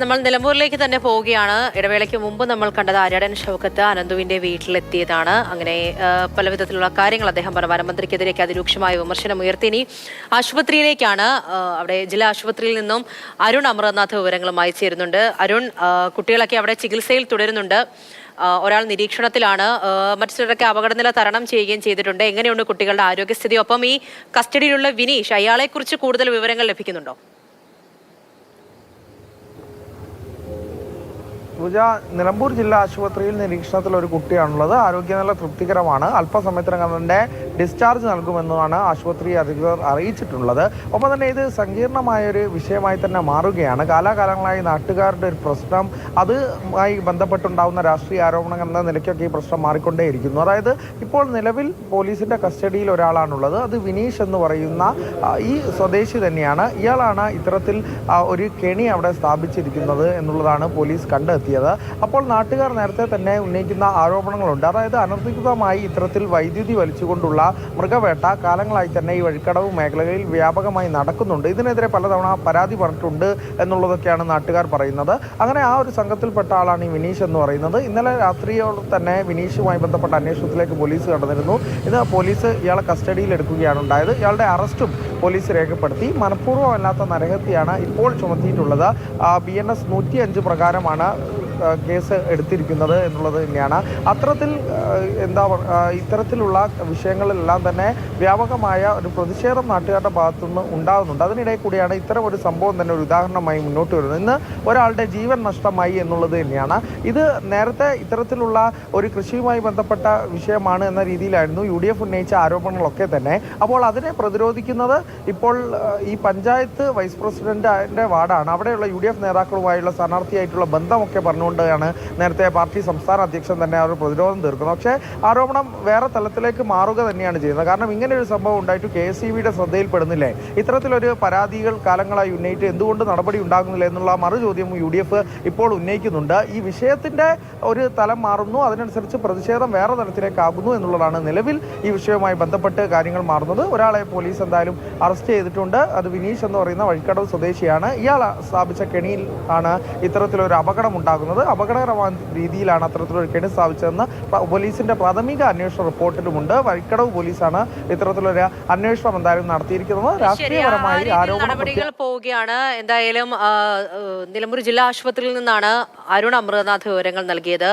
നമ്മൾ നിലമ്പൂരിലേക്ക് തന്നെ പോവുകയാണ്. ഇടവേളയ്ക്ക് മുമ്പ് നമ്മൾ കണ്ടത് ആര്യാടൻ ഷൗക്കത്ത് അനന്തുവിന്റെ വീട്ടിലെത്തിയതാണ്. അങ്ങനെ പല വിധത്തിലുള്ള കാര്യങ്ങൾ അദ്ദേഹം പറഞ്ഞു. വനമന്ത്രിക്കെതിരേക്ക് അതിരൂക്ഷമായ വിമർശനം ഉയർത്തി ഇനി ആശുപത്രിയിലേക്കാണ് അവിടെ ജില്ലാ ആശുപത്രിയിൽ നിന്നും അരുൺ അമർനാഥ് വിവരങ്ങളുമായി ചേരുന്നുണ്ട്. അരുൺ കുട്ടികളൊക്കെ അവിടെ ചികിത്സയിൽ തുടരുന്നുണ്ട്. ഒരാൾ നിരീക്ഷണത്തിലാണ്. മറ്റു ചിലരൊക്കെ അപകടനില തരണം ചെയ്യുകയും ചെയ്തിട്ടുണ്ട്. എങ്ങനെയുണ്ട് കുട്ടികളുടെ ആരോഗ്യസ്ഥിതി? ഒപ്പം ഈ കസ്റ്റഡിയിലുള്ള വിനീഷ് അയാളെക്കുറിച്ച് കൂടുതൽ വിവരങ്ങൾ ലഭിക്കുന്നുണ്ടോ? പൂജ നിലമ്പൂർ ജില്ലാ ആശുപത്രിയിൽ നിരീക്ഷണത്തിൽ ഒരു കുട്ടിയാണുള്ളത്. ആരോഗ്യനില തൃപ്തികരമാണ്. അല്പസമയത്തിനകം തന്നെ ഡിസ്ചാർജ് നൽകുമെന്നാണ് ആശുപത്രി അധികൃതർ അറിയിച്ചിട്ടുള്ളത്. ഒപ്പം തന്നെ ഇത് സങ്കീർണമായ ഒരു വിഷയമായി തന്നെ മാറുകയാണ്. കാലാകാലങ്ങളായി നാട്ടുകാരുടെ ഒരു പ്രശ്നം അതുമായി ബന്ധപ്പെട്ടുണ്ടാവുന്ന രാഷ്ട്രീയ ആരോപണം എന്ന നിലയ്ക്കൊക്കെ ഈ പ്രശ്നം മാറിക്കൊണ്ടേയിരിക്കുന്നു. അതായത് ഇപ്പോൾ നിലവിൽ പോലീസിന്റെ കസ്റ്റഡിയിൽ ഒരാളാണുള്ളത്. അത് വിനീഷ് എന്ന് പറയുന്ന ഈ സ്വദേശി തന്നെയാണ്. ഇയാളാണ് ഇത്തരത്തിൽ ഒരു കെണി അവിടെ സ്ഥാപിച്ചിരിക്കുന്നത് എന്നുള്ളതാണ് പോലീസ് കണ്ടെത്തിയത് അപ്പോൾ നാട്ടുകാർ നേരത്തെ തന്നെ ഉന്നയിക്കുന്ന ആരോപണങ്ങളുണ്ട്. അതായത് അനധികൃതമായി ഇത്തരത്തിൽ വൈദ്യുതി വലിച്ചുകൊണ്ടുള്ള മൃഗവേട്ട കാലങ്ങളായി തന്നെ ഈ വഴിക്കടവ് മേഖലകളിൽ വ്യാപകമായി നടക്കുന്നുണ്ട്. ഇതിനെതിരെ പലതവണ പരാതി പറഞ്ഞിട്ടുണ്ട് എന്നുള്ളതൊക്കെയാണ് നാട്ടുകാർ പറയുന്നത്. അങ്ങനെ ആ ഒരു സംഘത്തിൽപ്പെട്ട ആളാണ് ഈ വിനീഷ് എന്ന് പറയുന്നത്. ഇന്നലെ രാത്രിയോട് തന്നെ വിനീഷുമായി ബന്ധപ്പെട്ട അന്വേഷണത്തിലേക്ക് പോലീസ് കടന്നിരുന്നു. ഇത് പോലീസ് ഇയാളെ കസ്റ്റഡിയിൽ എടുക്കുകയാണ് ഉണ്ടായത്. ഇയാളുടെ അറസ്റ്റും പോലീസ് രേഖപ്പെടുത്തി. മനഃപൂർവമല്ലാത്ത നരഹത്യാണ് ഇപ്പോൾ ചുമത്തിയിട്ടുള്ളത്. ബി എൻ എസ് നൂറ്റി അഞ്ച് പ്രകാരമാണ് Oh. കേസ് എടുത്തിരിക്കുന്നത് എന്നുള്ളത് തന്നെയാണ്. അത്തരത്തിൽ എന്താ ഇത്തരത്തിലുള്ള വിഷയങ്ങളിലെല്ലാം തന്നെ വ്യാപകമായ ഒരു പ്രതിഷേധം നാട്ടുകാരുടെ ഭാഗത്തുനിന്ന് ഉണ്ടാകുന്നുണ്ട്. അതിനിടെ കൂടിയാണ് ഇത്തരം ഒരു സംഭവം തന്നെ ഒരു ഉദാഹരണമായി മുന്നോട്ട് വരുന്നത്. ഇന്ന് ഒരാളുടെ ജീവൻ നഷ്ടമായി എന്നുള്ളത് തന്നെയാണ്. ഇത് നേരത്തെ ഇത്തരത്തിലുള്ള ഒരു കൃഷിയുമായി ബന്ധപ്പെട്ട വിഷയമാണ് എന്ന രീതിയിലായിരുന്നു യു ഡി എഫ് ഉന്നയിച്ച ആരോപണങ്ങളൊക്കെ തന്നെ. അപ്പോൾ അതിനെ പ്രതിരോധിക്കുന്നത് ഇപ്പോൾ ഈ പഞ്ചായത്ത് വൈസ് പ്രസിഡന്റിന്റെ വാർഡാണ്. അവിടെയുള്ള യു ഡി എഫ് നേതാക്കളുമായുള്ള സ്ഥാനാർത്ഥിയായിട്ടുള്ള ബന്ധമൊക്കെ പറഞ്ഞുകൊണ്ടാണ് നേരത്തെ പാർട്ടി സംസ്ഥാന അധ്യക്ഷൻ തന്നെ അവർ പ്രതിരോധം തീർക്കുന്നത്. പക്ഷേ ആരോപണം വേറെ തലത്തിലേക്ക് മാറുക തന്നെയാണ് ചെയ്യുന്നത്. കാരണം ഇങ്ങനെ ഒരു സംഭവം ഉണ്ടായിട്ട് കെ എസ് ബിയുടെ ശ്രദ്ധയിൽപ്പെടുന്നില്ലേ? ഇത്തരത്തിലൊരു പരാതികൾ കാലങ്ങളായി ഉന്നയിച്ച് എന്തുകൊണ്ട് നടപടി ഉണ്ടാകുന്നില്ല എന്നുള്ള മറു ചോദ്യം യു ഡി എഫ് ഇപ്പോൾ ഉന്നയിക്കുന്നുണ്ട്. ഈ വിഷയത്തിന്റെ ഒരു തലം മാറുന്നു അതിനനുസരിച്ച് പ്രതിഷേധം വേറെ തലത്തിലേക്കാകുന്നു എന്നുള്ളതാണ് നിലവിൽ ഈ വിഷയവുമായി ബന്ധപ്പെട്ട് കാര്യങ്ങൾ മാറുന്നത്. ഒരാളെ പോലീസ് എന്തായാലും അറസ്റ്റ് ചെയ്തിട്ടുണ്ട്. അത് വിനീഷ് എന്ന് പറയുന്ന വഴിക്കടവ് സ്വദേശിയാണ്. ഇയാൾ സ്ഥാപിച്ച കെണിയിൽ ആണ് ഇത്തരത്തിലൊരു അപകടം ഉണ്ടാകുന്നത്. അപകടകരമായ രീതിയിലാണ് അത്തരത്തിലൊരു കെണി സ്ഥാപിച്ചതെന്ന് പോലീസിന്റെ പ്രാഥമിക അന്വേഷണ റിപ്പോർട്ടിലുമുണ്ട്. വഴിക്കടവ് പോലീസാണ് ഇത്തരത്തിലൊരു അന്വേഷണം എന്തായാലും നടത്തിയിരിക്കുന്നത്. രാഷ്ട്രീയപരമായി രീതിയിൽ ആരോപണം നടപടികൾ പോവുകയാണ്. എന്തായാലും നിലമ്പൂർ ജില്ലാ ആശുപത്രിയിൽ നിന്നാണ് അരുൺ അമൃതനാഥ് വിവരങ്ങൾ നൽകിയത്.